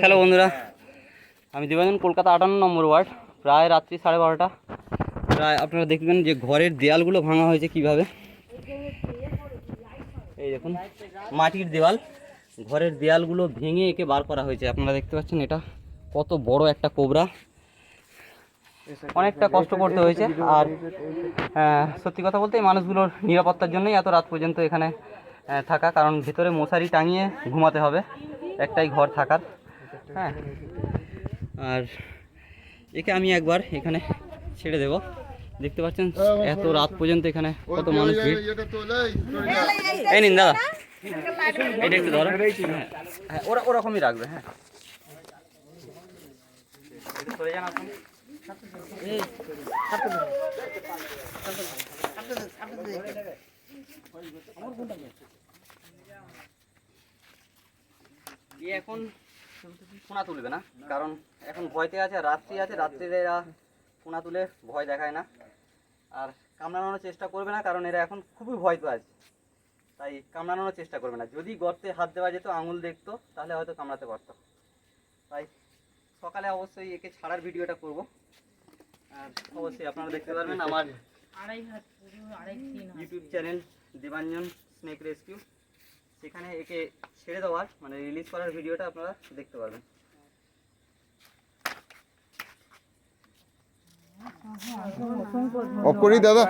Hello বন্ধুরা আমি দেবানন্দ কলকাতা আটান্ন নম্বর ওয়ার্ড প্রায় রাত্রি সাড়ে বারোটা। প্রায় আপনারা দেখবেন যে ঘরের দেয়ালগুলো ভাঙা হয়েছে কীভাবে। এই দেখুন মাটির দেওয়াল ঘরের দেয়ালগুলো ভেঙে একে বার করা হয়েছে। আপনারা দেখতে পাচ্ছেন এটা কত বড় একটা কোবরা। অনেকটা কষ্ট করতে হয়েছে আর আহ, সত্যি কথা বলতে এই মানুষগুলোর নিরাপত্তার জন্যই এত রাত পর্যন্ত এখানে থাকা কারণ ভিতরে মশারি টাঙিয়ে ঘুমাতে হবে একটাই ঘর থাকার। হ্যাঁ। আর একে আমি একবার এখানে ছেড়ে দেব। দেখতে পাচ্ছেন এত রাত পর্যন্ত এখানে কত মানুষ ভিড়। এই নিন দাদা। এটা একটু ধরো হ্যাঁ, হ্যাঁ ওরা ওরকমই রাখবে হ্যাঁ। সরে যান আপনি। এখন ফোনা তুলবে না? কারণ এখন ভয়তে আছে রাত্রি আছে রাত্রিরে এরা ফোনা তুলে ভয় দেখায় না। আর কামড়ানোর চেষ্টা করবে না, কারণ এরা এখন খুবই ভয় তো আছে। তাই কামড়ানোর চেষ্টা করবে না। যদি গর্তে হাত দেওয়া যেত, আঙুল দেখতো, তাহলে হয়তো কামড়াতে পারতো। তাই সকালে অবশ্যই একে ছাড়ার ভিডিওটা করব। আর অবশ্যই আপনারা দেখতে পারবেন আমার YouTube channel Debanjan snake rescue সেখানে একে ছেড়ে দেওয়ার মানে রিলিজ করার ভিডিওটা আপনারা দেখতে পারবেন। অফ করি দাদা